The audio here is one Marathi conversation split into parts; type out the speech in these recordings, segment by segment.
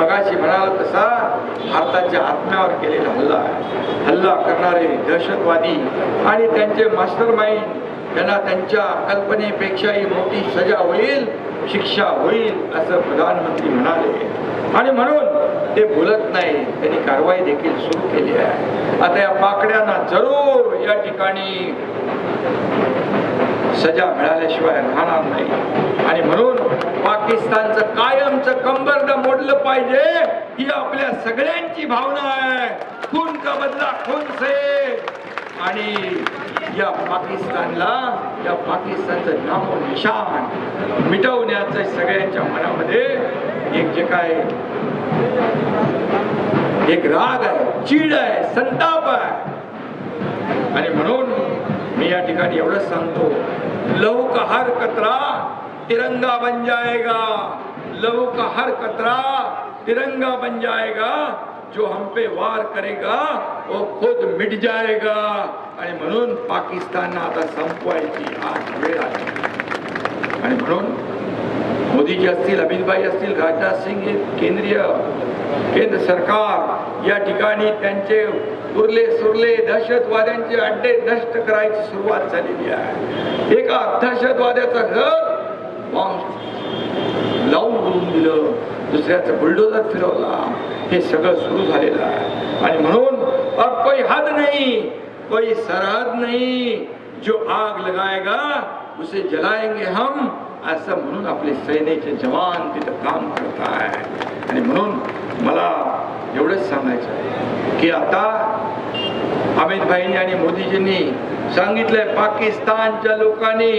मगाशी म्हणाल तसा भारताच्या आत्म्यावर केलेला हल्ला हल्ला करणारे दहशतवादी आणि त्यांचे मास्टर माइंड त्यांना त्यांच्या कल्पनेपेक्षाही मोठी सजा होईल शिक्षा होईल असं प्रधानमंत्री म्हणाले. आणि म्हणून ते बोलत नाही. त्यांनी कारवाई देखील सुरू केली आहे. आता या पाकड्यांना जरूर या ठिकाणी सजा मिळाल्याशिवाय राहणार नाही. आणि म्हणून पाकिस्तानचं कायमचं कंबरड मोडलं पाहिजे ही आपल्या सगळ्यांची भावना आहे. खून का बदला खून से आणि या पाकिस्तानला या पाकिस्तानचं नामो निशान मिटवण्याचं सगळ्यांच्या मनामध्ये एक जे काय एक राग आहे चीड आहे संताप आहे. आणि म्हणून मी या ठिकाणी एवढंच सांगतो. लहू का हर कतरा तिरंगा बन जाएगा. लहू का हर कतरा तिरंगा बन जाएगा. जो हम पे वार करेगा वो खुद मिट जाएगा. आणि म्हणून पाकिस्तानला आता संपवायची आज वेळ आली. आणि म्हणून मोदीजी असतील अमितभाई असतील राजनाथ सिंग हे केंद्रीय केंद्र सरकार या ठिकाणी त्यांचे उरले सुरले दहशतवाद्यांचे अड्डे नष्ट करायची सुरुवात झालेली आहे. एका दहशतवाद्याचं घर लावून बोलून दिलं. दुसऱ्याचं बुलडोजर फिरवला. हे सगळं सुरू झालेलं आहे. आणि म्हणून अब कोई हद नाही कोई सरहद नाही जो आग लगाएगा उसे जलाएंगे हम। असं म्हणून आपले सैन्याचे जवान तिथं काम करत आहे आणि म्हणून मला एवढंच सांगायचं आहे की आता अमित भाईंनी आणि मोदीजींनी सांगितलंय पाकिस्तानच्या लोकांनी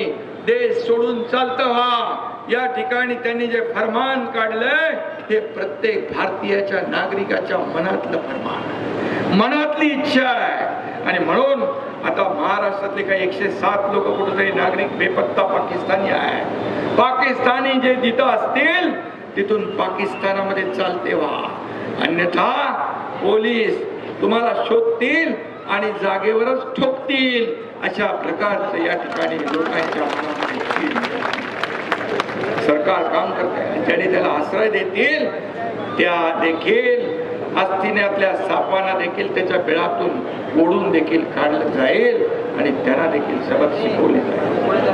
देश सोडून चालतं व्हा. या ठिकाणी त्यांनी जे फरमान काढलंय ते प्रत्येक भारतीयाच्या नागरिकाच्या मनातलं फरमान मनातली इच्छा आहे. आणि म्हणून आता महाराष्ट्रातले काही एकशे सात लोक कुठेतरी नागरिक बेपत्ता पाकिस्तानी आहे. पाकिस्तानी जे जिथं असतील तिथून पाकिस्तानामध्ये चालते व्हा अन्यथा पोलीस तुम्हाला शोधतील आणि जागेवरच ठोकतील अशा प्रकारचं या ठिकाणी लोकांच्या सरकार काम करते आणि ज्याने त्याला आश्रय देतील त्या देखील हस्तिनातल्या सापांना देखील त्याच्या बिळातून ओढून देखील काढलं जाईल आणि त्यांना देखील सबक शिकवले जाईल.